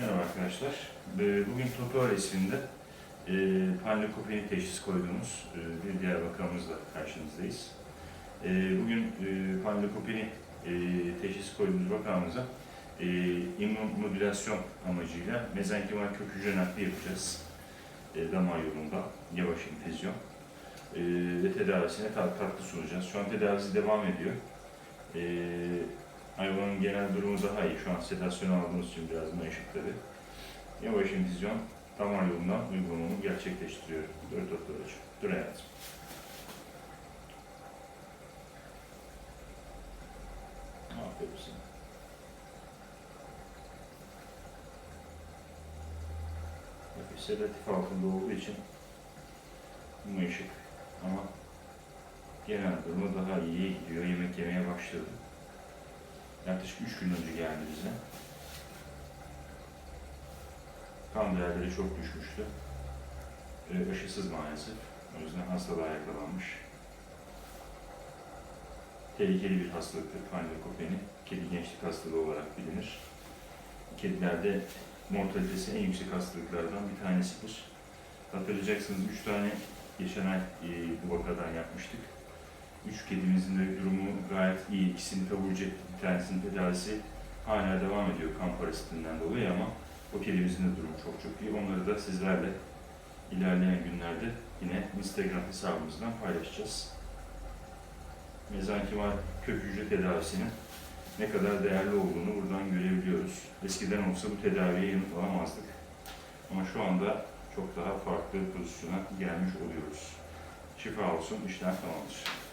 Merhaba arkadaşlar. Ee, Bugün Totuar isminde panlekopeni teşhis koyduğumuz e, bir diğer vakamızla karşınızdayız. E, Bugün e, panlekopeni e, teşhis koyduğumuz vakamıza immomodülasyon amacıyla mezenkimal kök hücre nakli yapacağız. Damar yolunda yavaş infüzyon. Ve tedavisine katkı sunacağız. Şu an tedavisi devam ediyor. Hayvanın genel durumu daha iyi. Şu an sedasyon aldığımız için biraz mayışık tabii. Yavaş infüzyon damar yolundan uygulamamı gerçekleştiriyorum. Dur doktor hocam. Dur hayatım. Aferin sana. Nefes sedatif altında olduğu için mayışık ama genel durumu daha iyiye gidiyor. Yemek yemeye başladı. Yaklaşık 3 gün önce geldi bize. Kan değerleri çok düşmüştü. E, aşısız maalesef. O yüzden hastalığa yakalanmış. Tehlikeli bir hastalıktır panlekopeni. Kedi gençlik hastalığı olarak bilinir. Kedilerde mortalitesi en yüksek hastalıklardan bir tanesidir. Hatırlayacaksınız 3 tane geçen ay e, bu vakadan yapmıştık. Üç kedimizin de durumu gayet iyi. İkisini taburcu ettik. Bir tanesinin tedavisi hala devam ediyor kan parasitinden dolayı ama o kedimizin de durumu çok çok iyi. Onları da sizlerle ilerleyen günlerde yine Instagram hesabımızdan paylaşacağız. Mezenkimal kök hücre tedavisinin ne kadar değerli olduğunu buradan görebiliyoruz. Eskiden olsa bu tedaviye yanıt alamazdık. Ama şu anda çok daha farklı pozisyona gelmiş oluyoruz. Şifa olsun, işler tamamdır.